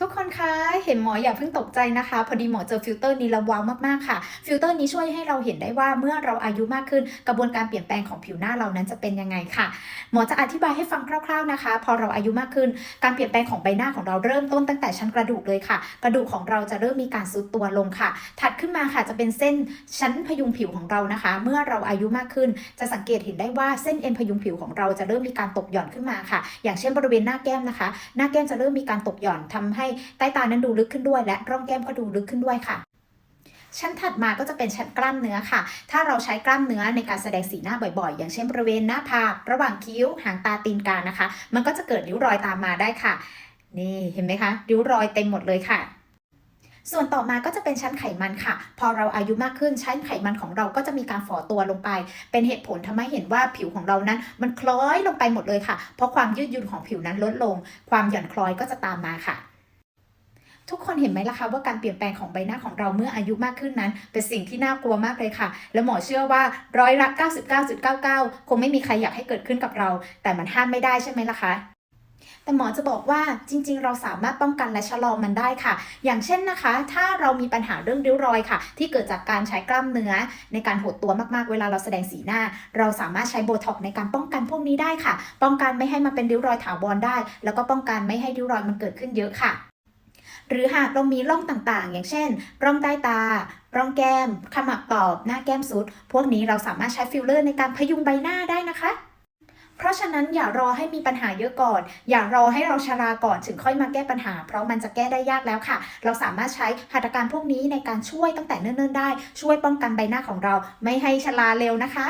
ทุกคนคะ เห็นหมออย่าเพิ่งตกใจนะคะ พอดีหมอเจอฟิลเตอร์นี้แล้วว้าวมากๆค่ะ ฟิลเตอร์นี้ช่วยให้เราเห็นได้ว่าเมื่อเราอายุมากขึ้น กระบวนการเปลี่ยนแปลงของผิวหน้าเรานั้นจะเป็นยังไงค่ะ หมอจะอธิบายให้ฟังคร่าว ๆนะคะ พอเราอายุมากขึ้น การเปลี่ยนแปลงของใบหน้าของเราเริ่มต้นตั้งแต่ชั้นกระดูกเลยค่ะ กระดูกของเราจะเริ่มมีการซุดตัวลงค่ะ ถัดขึ้นมาค่ะจะเป็นเส้นชั้นพยุงผิวของเรานะคะ เมื่อเราอายุมากขึ้น จะสังเกตเห็นได้ว่าเส้นเอ็นพยุงผิวของเราจะเริ่มมีการตกหย่อนขึ้นมาค่ะ อย่างเช่นบริเวณหน้าแก้มนะคะ หน้าแก้มจะเริ่มมีการตกหย่อนทำให้ใต้ตานั้นดูลึกขึ้นด้วย และร่องแก้มก็ดูลึกขึ้นด้วยค่ะชั้นถัดมาก็จะเป็นชั้นกล้ามเนื้อค่ะ ถ้าเราใช้กล้ามเนื้อในการแสดงสีหน้าบ่อยๆ อย่างเช่นบริเวณหน้าผาก ระหว่างคิ้ว หางตาตีนกานะคะ มันก็จะเกิดริ้วรอยตามมาได้ค่ะ นี่เห็นไหมคะ ริ้วรอยเต็มหมดเลยค่ะ ส่วนต่อมาก็จะเป็นชั้นไขมันค่ะ พอเราอายุมากขึ้นชั้นไขมันของเราก็จะมีการฝ่อตัวลงไป เป็นเหตุผลทำให้เห็นว่าผิวของเรานั้น มันคล้อยลงไปหมดเลยค่ะ เพราะความยืดหยุ่นของผิวนั้นลดลง ความหย่อนคล้อยก็จะตามมาค่ะ ทุกคนเห็นไหมล่ะคะว่าการเปลี่ยนแปลงของใบหน้าของเราเมื่ออายุมากขึ้นนั้น เป็นสิ่งที่น่ากลัวมากเลยค่ะ และหมอเชื่อว่าร้อยละ 99.99 คงไม่มีใครอยากให้เกิดขึ้นกับเรา แต่มันห้ามไม่ได้ใช่ไหมล่ะคะแต่หมอจะบอกว่าจริง ๆ เราสามารถป้องกันและชะลอมันได้ค่ะ อย่างเช่นนะคะ ถ้าเรามีปัญหาเรื่องริ้วรอยค่ะ ที่เกิดจากการใช้กล้ามเนื้อ ในการหดตัวมากๆ เวลาเราแสดงสีหน้า เราสามารถใช้โบท็อกในการป้องกันพวกนี้ได้ค่ะ ป้องกันไม่ให้มันเป็นริ้วรอยถาวรได้ แล้วก็ป้องกันไม่ให้ริ้วรอยมันเกิดขึ้นเยอะค่ะ หรือหากเรามีร่องต่างๆ อย่างเช่น ร่องใต้ตา ร่องแก้ม ขมับตอบ หน้าแก้มสุด พวกนี้เราสามารถใช้ฟิลเลอร์ในการพยุงใบหน้าได้นะคะเพราะฉะนั้นอย่ารอให้มีปัญหาเยอะก่อน อย่ารอให้เราชราก่อนถึงค่อยมาแก้ปัญหา เพราะมันจะแก้ได้ยากแล้วค่ะ เราสามารถใช้หัตถการพวกนี้ในการช่วยตั้งแต่เนิ่นๆได้ ช่วยป้องกันใบหน้าของเราไม่ให้ชราเร็วนะคะ